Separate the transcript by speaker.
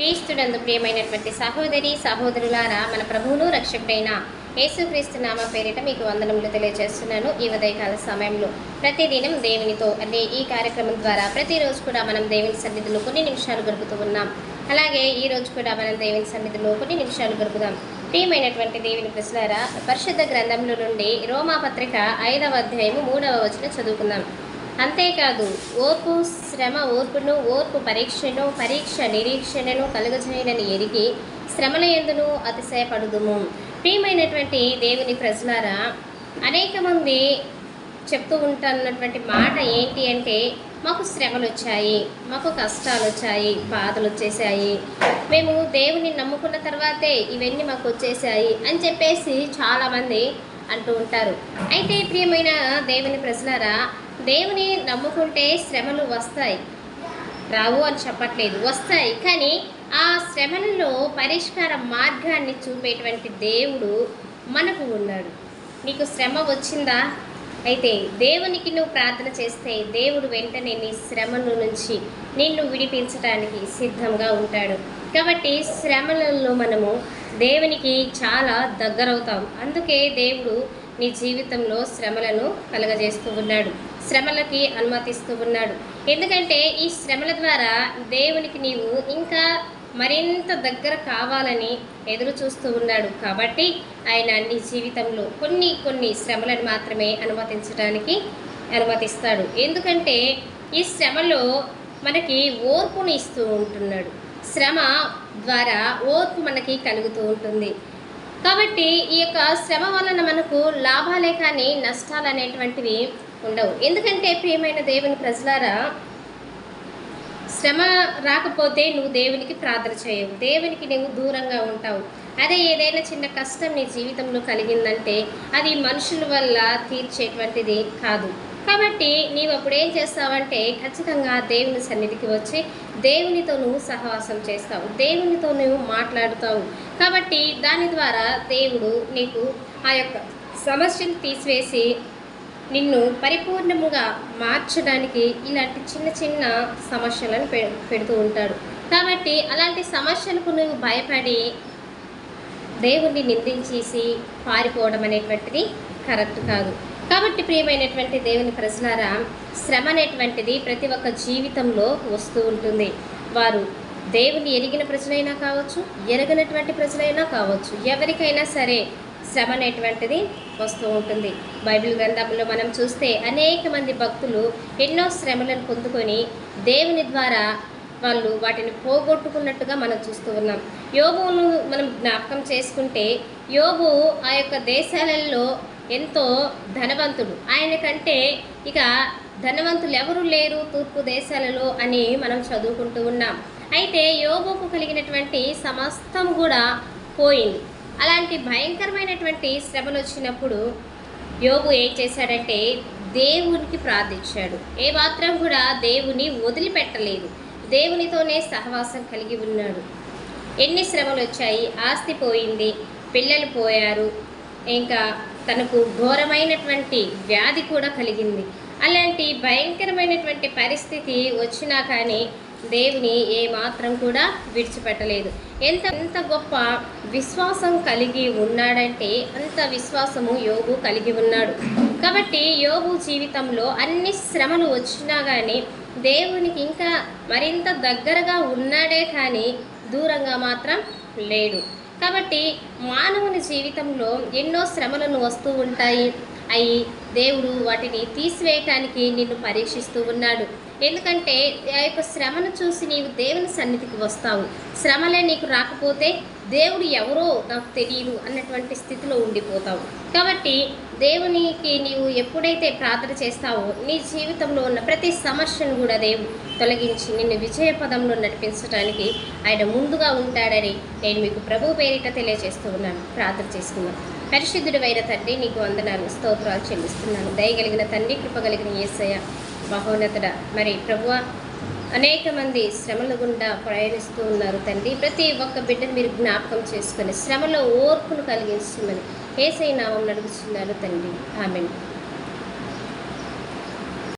Speaker 1: క్రీస్తునందు ప్రియమైనటువంటి సహోదరి సహోదరులారా మన ప్రభువును రక్షకుడైన యేసుక్రీస్తు నామ పేరిట మీకు వందనములు తెలియజేస్తున్నాను. ఈ ఉదయకాల సమయంలో ప్రతిదినం దేవునితో అంటే ఈ కార్యక్రమం ద్వారా ప్రతిరోజు కూడా మనం దేవుని సన్నిధిలో కొన్ని నిమిషాలు గడుపుతూ ఉన్నాం. అలాగే ఈ రోజు కూడా మనం దేవుని సన్నిధిలో కొన్ని నిమిషాలు గడుపుదాం. ప్రియమైనటువంటి దేవుని ప్రశ్నారా పరిశుద్ధ గ్రంథంలో నుండి రోమా పత్రిక ఐదవ అధ్యాయము మూడవ వచనం చదువుకుందాం. అంతేకాదు ఓర్పు శ్రమ ఓర్పును ఓర్పు పరీక్షను పరీక్ష నిరీక్షణను కలుగజేయనని ఎరిగి శ్రమల ఎందును అతిశయపడుదుము. ప్రియమైనటువంటి దేవుని ప్రజలారా అనేక మంది చెప్తూ ఉంటున్నటువంటి మాట ఏంటి అంటే మాకు శ్రమలు వచ్చాయి మాకు కష్టాలు వచ్చాయి బాధలు వచ్చేసాయి మేము దేవుని నమ్ముకున్న తర్వాతే ఇవన్నీ మాకు వచ్చేసాయి అని చెప్పేసి చాలామంది అంటూ ఉంటారు. అయితే ప్రియమైన దేవుని ప్రజలారా దేవుని నమ్ముకుంటే శ్రమలు వస్తాయి. రావు అని చెప్పట్లేదు. వస్తాయి. కానీ ఆ శ్రమలలో పరిష్కార మార్గాన్ని చూపేటువంటి దేవుడు మనకు ఉన్నాడు. నీకు శ్రమ వచ్చిందా? అయితే దేవునికి నువ్వు ప్రార్థన చేస్తే దేవుడు వెంటనే నీ శ్రమల నుంచి నిన్ను విడిపించడానికి సిద్ధంగా ఉంటాడు. కాబట్టి శ్రమలలో మనము దేవునికి చాలా దగ్గరవుతాం. అందుకే దేవుడు నీ జీవితంలో శ్రమలను కలగజేస్తూ ఉన్నాడు. శ్రమలకి అనుమతిస్తూ ఉన్నాడు. ఎందుకంటే ఈ శ్రమల ద్వారా దేవునికి నీవు ఇంకా మరింత దగ్గర కావాలని ఎదురు చూస్తూ ఉన్నాడు. కాబట్టి ఆయన నీ జీవితంలో కొన్ని కొన్ని శ్రమలను మాత్రమే అనుమతించడానికి అనుమతిస్తాడు. ఎందుకంటే ఈ శ్రమలో మనకి ఓర్పును ఇస్తూ ఉంటున్నాడు. శ్రమ ద్వారా ఓర్పు మనకి కలుగుతూ ఉంటుంది. కాబట్టి ఈ యొక్క శ్రమ వలన మనకు లాభాలే కానీ నష్టాలు అనేటువంటివి ఉండవు. ఎందుకంటే ప్రియమైన దేవుని ప్రజలారా శ్రమ రాకపోతే నువ్వు దేవునికి ప్రార్థన చేయవు. దేవునికి నువ్వు దూరంగా ఉంటావు. అదే ఏదైనా చిన్న కష్టం నీ జీవితంలో కలిగిందంటే అది మనుషుల వల్ల తీర్చేటువంటిది కాదు. కాబట్టి నీవు అప్పుడు ఏం చేస్తావంటే ఖచ్చితంగా దేవుని సన్నిధికి వచ్చి దేవునితో నువ్వు సహవాసం చేస్తావు దేవునితో నువ్వు మాట్లాడుతావు. కాబట్టి దాని ద్వారా దేవుడు నీకు ఆ యొక్క సమస్యను తీసివేసి నిన్ను పరిపూర్ణముగా మార్చడానికి ఇలాంటి చిన్న చిన్న సమస్యలను పె పెడుతూ ఉంటాడు. కాబట్టి అలాంటి సమస్యలకు నువ్వు భయపడి దేవుణ్ణి నిందించేసి పారిపోవడం అనేటువంటిది కరెక్ట్ కాదు. కాబట్టి ప్రియమైనటువంటి దేవుని ప్రజలారా శ్రమ అనేటువంటిది ప్రతి ఒక్క జీవితంలో వస్తూ ఉంటుంది. వారు దేవుని ఎరిగిన ప్రజలైనా కావచ్చు ఎరగనటువంటి ప్రజలైనా కావచ్చు ఎవరికైనా సరే శ్రమ అనేటువంటిది వస్తూ ఉంటుంది. బైబిల్ గ్రంథంలో మనం చూస్తే అనేక మంది భక్తులు ఎన్నో శ్రమలను పొందుకొని దేవుని ద్వారా వాళ్ళు వాటిని పోగొట్టుకున్నట్టుగా మనం చూస్తూ ఉన్నాం. యోబును మనం జ్ఞాపకం చేసుకుంటే యోబు ఆ యొక్క దేశాలలో ఎంతో ధనవంతుడు. ఆయన కంటే ఇక ధనవంతులు ఎవరు లేరు తూర్పు దేశాలలో అని మనం చదువుకుంటూ ఉన్నాం. అయితే యోబుకు కలిగినటువంటి సమస్తం కూడా పోయింది. అలాంటి భయంకరమైనటువంటి శ్రమలు వచ్చినప్పుడు యోగు ఏం చేశాడంటే దేవునికి ప్రార్థించాడు. ఏ మాత్రం కూడా దేవుని వదిలిపెట్టలేదు. దేవునితోనే సహవాసం కలిగి ఉన్నాడు. ఎన్ని శ్రమలు వచ్చాయి ఆస్తి పోయింది పిల్లలు పోయారు ఇంకా తనకు ఘోరమైనటువంటి వ్యాధి కూడా కలిగింది. అలాంటి భయంకరమైనటువంటి పరిస్థితి వచ్చినా కానీ దేవుని ఏ మాత్రం కూడా విడిచిపెట్టలేదు. ఎంత ఎంత గొప్ప విశ్వాసం కలిగి ఉన్నాడంటే అంత విశ్వాసము యోగు కలిగి ఉన్నాడు. కాబట్టి యోగు జీవితంలో అన్ని శ్రమలు వచ్చినా కానీ దేవునికి ఇంకా మరింత దగ్గరగా ఉన్నాడే కానీ దూరంగా మాత్రం లేడు. కాబట్టి మానవుని జీవితంలో ఎన్నో శ్రమలను వస్తూ ఉంటాయి. అయి దేవుడు వాటిని తీసివేయటానికి నిన్ను పరీక్షిస్తూ ఉన్నాడు. ఎందుకంటే ఆ యొక్క శ్రమను చూసి నీవు దేవుని సన్నిధికి వస్తావు. శ్రమలే నీకు రాకపోతే దేవుడు ఎవరో నాకు తెలియదు అన్నటువంటి స్థితిలో ఉండిపోతావు. కాబట్టి దేవునికి నీవు ఎప్పుడైతే ప్రార్థన చేస్తావో నీ జీవితంలో ఉన్న ప్రతి సమస్యను కూడా దేవుడు తొలగించి నిన్ను విజయ పదంలో నడిపించడానికి ఆయన ముందుగా ఉంటాడని నేను మీకు ప్రభు పేరిట తెలియజేస్తూ ఉన్నాను. ప్రార్థన చేసుకున్నాను పరిశుద్ధుడు వైన తండ్రి నీకు వందనాలు స్తోత్రాలు చెల్లిస్తున్నాను. దయగలిగిన తండ్రి కృపగలిగిన ఏసయ మహోన్నతుడ. మరి ప్రభువ అనేక మంది శ్రమల గుండా ప్రయాణిస్తూ ఉన్నారు తండ్రి. ప్రతి ఒక్క బిడ్డను మీరు జ్ఞాపకం చేసుకొని శ్రమలో ఓర్పును కలిగిస్తున్నది ఏసై నామం నడుగుతున్నాను తండ్రి. ఆమెను.